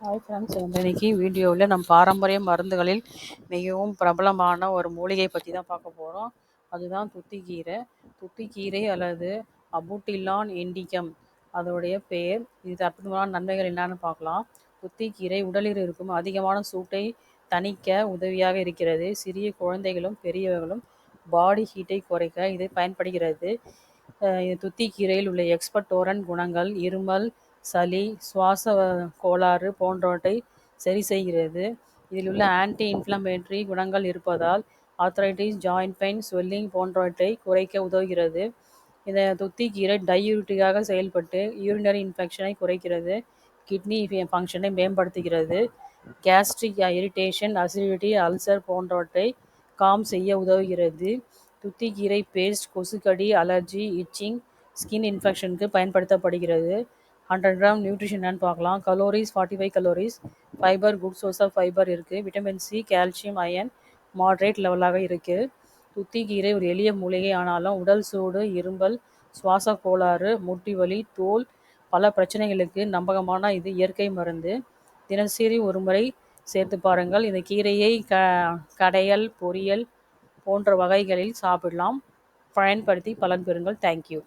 Hi friends இன்னைக்கு வீடியோவில் நம் பாரம்பரிய மருந்துகளில் மிகவும் பிரபலமான ஒரு மூலிகை பற்றி தான் பார்க்க போகிறோம் அதுதான் துத்திக்கீரை. துத்திக்கீரை அல்லது அபுட்டிலான் இண்டிகம். அதோடைய பெயர் இது அற்புதமான நன்மைகள் என்னன்னு பார்க்கலாம். துத்திக்கீரை உடலில் இருக்கும் அதிகமான சூட்டை தணிக்க உதவியாக இருக்கிறது. சிறிய குழந்தைகளும் பெரியவர்களும் பாடி ஹீட்டை குறைக்க இது பயன்படுகிறது. துத்திக்கீரையில் உள்ள எக்ஸ்பர்டோரன் குணங்கள் இருமல் சளி சுவாச கோளாறு போன்றவற்றை சரி செய்கிறது. இதில் உள்ள ஆன்டி இன்ஃப்ளமேட்டரி குணங்கள் இருப்பதால் ஆர்த்ரைட்டிஸ் ஜாயிண்ட் பெயின் ஸ்வெல்லிங் போன்றவற்றை குறைக்க உதவுகிறது. இந்த துத்திக்கீரை டையூரிட்டிக்காக செயல்பட்டு யூரினரி இன்ஃபெக்ஷனை குறைக்கிறது. கிட்னி ஃபங்க்ஷனை மேம்படுத்துகிறது. கேஸ்ட்ரிக் இரிட்டேஷன் அசிடிட்டி அல்சர் போன்றவற்றை காம் செய்ய உதவுகிறது. துத்திக்கீரை பேஸ்ட் கொசுக்கடி அலர்ஜி இச்சிங் ஸ்கின் இன்ஃபெக்ஷனுக்கு பயன்படுத்தப்படுகிறது. ஹண்ட்ரட் கிராம் நியூட்ரிஷன் என்னன்னு பார்க்கலாம். Calories forty five calories fiber good source of fiber இருக்குது vitamin C calcium iron moderate லெவலாக இருக்குது துத்திக்கீரை ஒரு எளிய மூலிகை ஆனாலும் உடல் சூடு இரும்பல் சுவாச கோளாறு முட்டி வலி தோல் பல பிரச்சனைகளுக்கு நம்பகமான இது இயற்கை மருந்து. தினசரி ஒரு முறை சேர்த்து பாருங்கள். இந்த கீரையை க கடையல் பொரியல் போன்ற வகைகளில் சாப்பிடலாம். பயன்படுத்தி பலன் பெறுங்கள். தேங்க்யூ